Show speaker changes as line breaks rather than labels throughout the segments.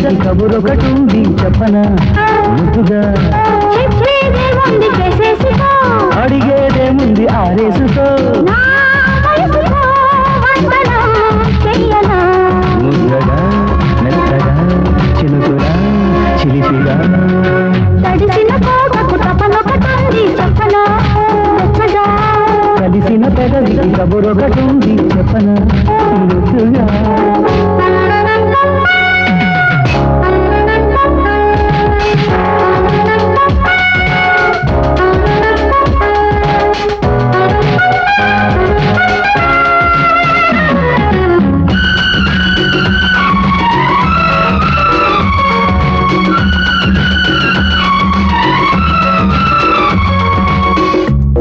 పెదవికి కబురొకటుంది చెప్పనా? ముద్దుగా అడిగేదేముంది
చెయ్యనా?
ముద్దగా మెత్తగా చినుకులా చిలిపిగా.
తడిసిన తపనొకటుంది చెప్పనా?
కలిసిన పెదవికి కబురొకటుంది చెప్పనా? ముద్దుగా.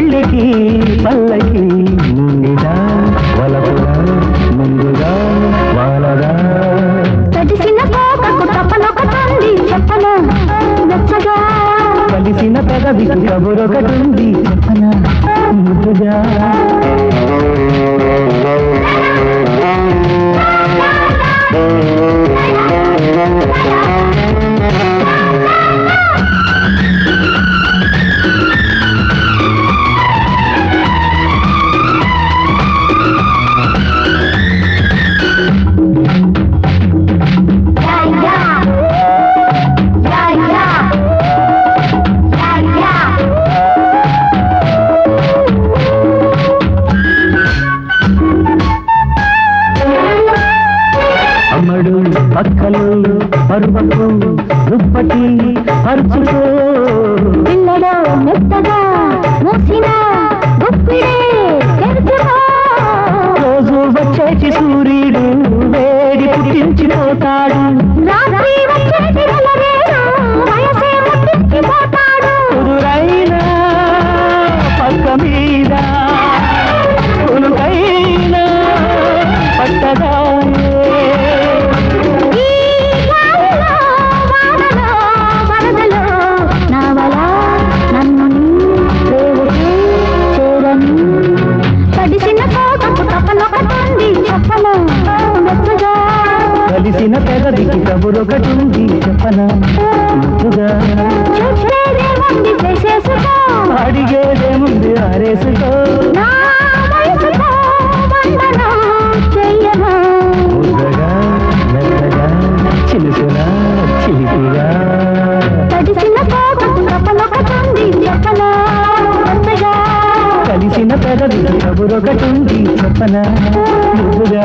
పెళ్ళికి పల్లకి ముందుగా వలపుగా ముందుగా వాలగా.
తడిసిన కోకకు తపనొకటుంది చెప్పనా
కలిసిన పెదవికి కబురొకటుంది పక్కలు పరువకు దుప్పటి పరుచుకో
పిల్లడో మెత్తగా మూసిన
కలిసిన పెదవికి కబురొకటుంది చెప్పనా? ముద్దుగా అడిగేదేముంది ఆరేసుకో. చిలిపిగా కలిసిన పెదవికి కబురొకటుంది చెప్పనా? ముద్దుగా.